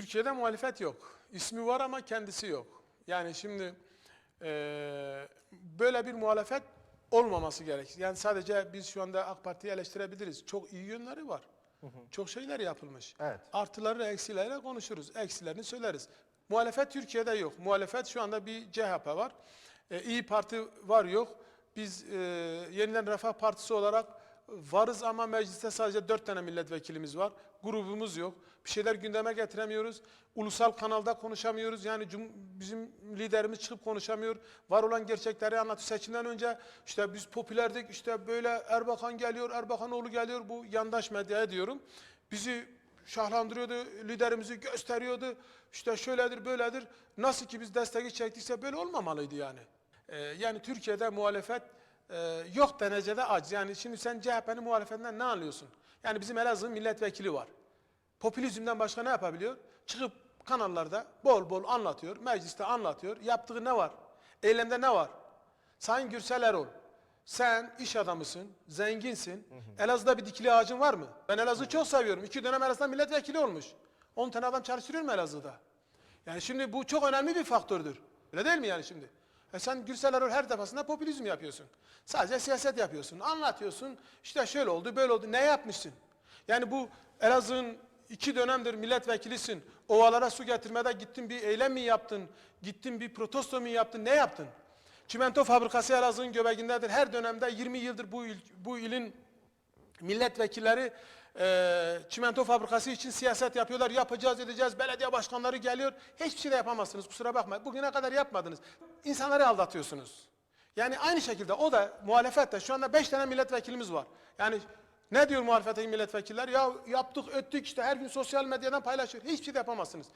Türkiye'de muhalefet yok. İsmi var ama kendisi yok. Yani şimdi eee, böyle bir muhalefet olmaması gerek. Yani sadece biz şu anda AK Parti'yi eleştirebiliriz. Çok iyi yönleri var. Çok şeyler yapılmış. Evet. Artıları eksileri konuşuruz. Eksilerini söyleriz. Muhalefet Türkiye'de yok. Muhalefet şu anda bir CHP var. E, İyi Parti var yok. Biz e, Yeniden Refah Partisi olarak varız ama mecliste sadece dört tane milletvekilimiz var. Grubumuz yok. Bir şeyler gündeme getiremiyoruz. Ulusal kanalda konuşamıyoruz. Yani bizim liderimiz çıkıp konuşamıyor. Var olan gerçekleri anlatıyor. Seçimden önce işte biz popülerdik. işte böyle Erbakan geliyor, Erbakan oğlu geliyor. Bu yandaş medyaya diyorum. Bizi şahlandırıyordu, liderimizi gösteriyordu. İşte şöyledir, böyledir. Nasıl ki biz desteği çektiyse böyle olmamalıydı yani. Ee, yani Türkiye'de muhalefet e, yok derecede aciz. Yani şimdi sen CHP'nin muhalefetinden ne anlıyorsun? Yani bizim Elazığ milletvekili var. Popülizmden başka ne yapabiliyor? Çıkıp kanallarda bol bol anlatıyor, mecliste anlatıyor. Yaptığı ne var? Eylemde ne var? Sayın Gürsel Erol, sen iş adamısın, zenginsin. Elazığ'da bir dikili ağacın var mı? Ben Elazığ'ı çok seviyorum. İki dönem Elazığ'da milletvekili olmuş. 10 tane adam çalıştırıyor mu Elazığ'da? Yani şimdi bu çok önemli bir faktördür. Öyle değil mi yani şimdi? E sen Gürsel Erol her defasında popülizm yapıyorsun. Sadece siyaset yapıyorsun. Anlatıyorsun. İşte şöyle oldu, böyle oldu. Ne yapmışsın? Yani bu Elazığ'ın iki dönemdir milletvekilisin. Ovalara su getirmede gittin bir eylem mi yaptın? Gittin bir protesto mu yaptın? Ne yaptın? Çimento fabrikası Elazığ'ın göbeğindedir. Her dönemde 20 yıldır bu, il, bu ilin milletvekilleri e, çimento fabrikası için siyaset yapıyorlar. Yapacağız edeceğiz. Belediye başkanları geliyor. Hiçbir şey de yapamazsınız kusura bakmayın. Bugüne kadar yapmadınız. İnsanları aldatıyorsunuz. Yani aynı şekilde o da muhalefette şu anda 5 tane milletvekilimiz var. Yani ne diyor muhalefetteki milletvekiller? Ya yaptık ettik işte her gün sosyal medyadan paylaşıyor. Hiçbir şey de yapamazsınız.